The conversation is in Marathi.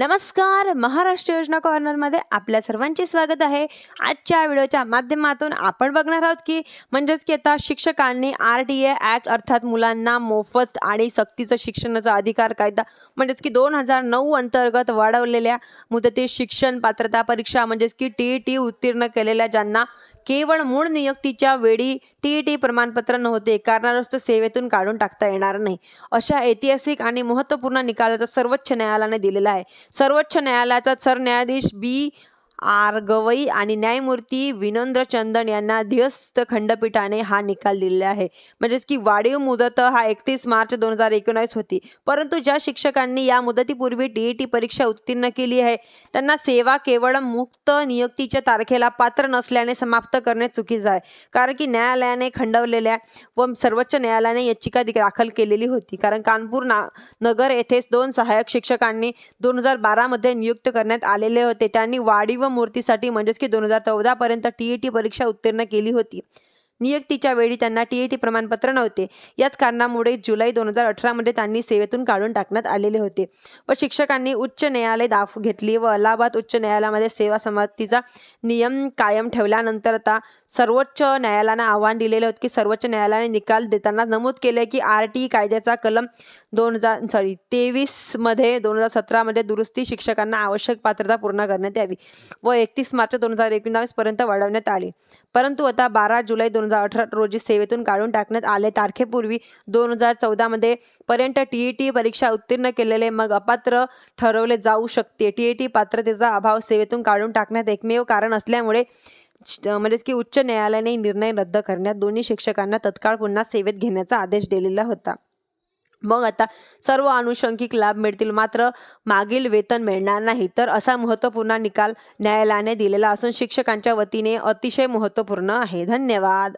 नमस्कार. महाराष्ट्र योजना कॉर्नरमध्ये आपल्या सर्वांचे स्वागत आहे. आजच्या व्हिडिओच्या माध्यमातून आपण बघणार आहोत की म्हणजेच की आता शिक्षकांनी आर टी ए ॲक्ट अर्थात मुलांना मोफत आणि सक्तीचं शिक्षणाचा अधिकार कायदा म्हणजेच की दोन हजार नऊ अंतर्गत वाढवलेल्या मुदतीत शिक्षण पात्रता परीक्षा म्हणजेच की टी ई टी उत्तीर्ण केलेल्या ज्यांना केवळ मूळ नियुक्तीच्या वेळी टी ई टी प्रमाणपत्र नव्हते कारणास्तव सेवेतून काढून टाकता येणार नाही. अशा ऐतिहासिक आणि महत्त्वपूर्ण निकालाचा सर्वोच्च न्यायालयाने दिलेला आहे. सर्वोच्च न्यायालयाचा सरन्यायाधीश बी. आर गवई आणि न्यायमूर्ती विनोंद्र चंदन यांना अध्यस्त खंडपीठाने हा निकाल दिलेला आहे. म्हणजेच की वाढीव मुदत हा एकतीस मार्च दोन हजार एकोणावीस होती. परंतु ज्या शिक्षकांनी या मुदतीपूर्वी डी ई टी परीक्षा उत्तीर्ण केली आहे त्यांना सेवा केवळ मुक्त नियुक्तीच्या तारखेला पात्र नसल्याने समाप्त करणे चुकीचं आहे. कारण की न्यायालयाने खंडवलेल्या व सर्वोच्च न्यायालयाने याचिका दाखल केलेली होती. कारण कानपूर ना नगर येथेच दोन सहाय्यक शिक्षकांनी दोन हजार बारामध्ये नियुक्त करण्यात आलेले होते. त्यांनी वाढीव मूर्तीसाठी म्हणजेच की दोन हजार चौदा पर्यंत टी ई टी परीक्षा उत्तीर्ण केली होती. नियुक्तीच्या वेळी त्यांना टी ई टी प्रमाणपत्र नव्हते. याच कारणामुळे जुलै दोन हजार अठरामध्ये त्यांनी सेवेतून काढून टाकण्यात आलेले होते. व शिक्षकांनी उच्च न्यायालय दाफ घेतली व अलाहाबाद उच्च न्यायालयामध्ये सेवा समाप्तीचा नियम कायम ठेवल्यानंतर आता सर्वोच्च न्यायालयानं आव्हान दिलेले होते की सर्वोच्च न्यायालयाने निकाल देताना नमूद केले की आर टी कायद्याचा कलम दोन हजार सॉरी तेवीसमध्ये दोन हजार सतरामध्ये दुरुस्ती शिक्षकांना आवश्यक पात्रता पूर्ण करण्यात यावी व एकतीस मार्च दोन हजार एकोणावीस पर्यंत वाढवण्यात आली. परंतु आता बारा जुलै दोन हजार अठरा रोजी सेवेतून काढून टाकण्यात आले. तारखेपूर्वी दोन हजार चौदामध्ये पर्यंत टी ई टी परीक्षा उत्तीर्ण केलेले मग अपात्र ठरवले जाऊ शकते. टी ई टी पात्रतेचा अभाव सेवेतून काढून टाकण्यात एकमेव कारण असल्यामुळे म्हणजेच की उच्च न्यायालयाने निर्णय रद्द करण्यात दोन्ही शिक्षकांना तत्काळ पुन्हा सेवेत घेण्याचा आदेश दिलेला होता. मग आता सर्व आनुषंगिक लाभ मिळतील. मात्र मागील वेतन मिळणार नाही. तर असा महत्त्वपूर्ण निकाल न्यायालयाने दिलेला असून शिक्षकांच्या वतीने अतिशय महत्त्वपूर्ण आहे. धन्यवाद.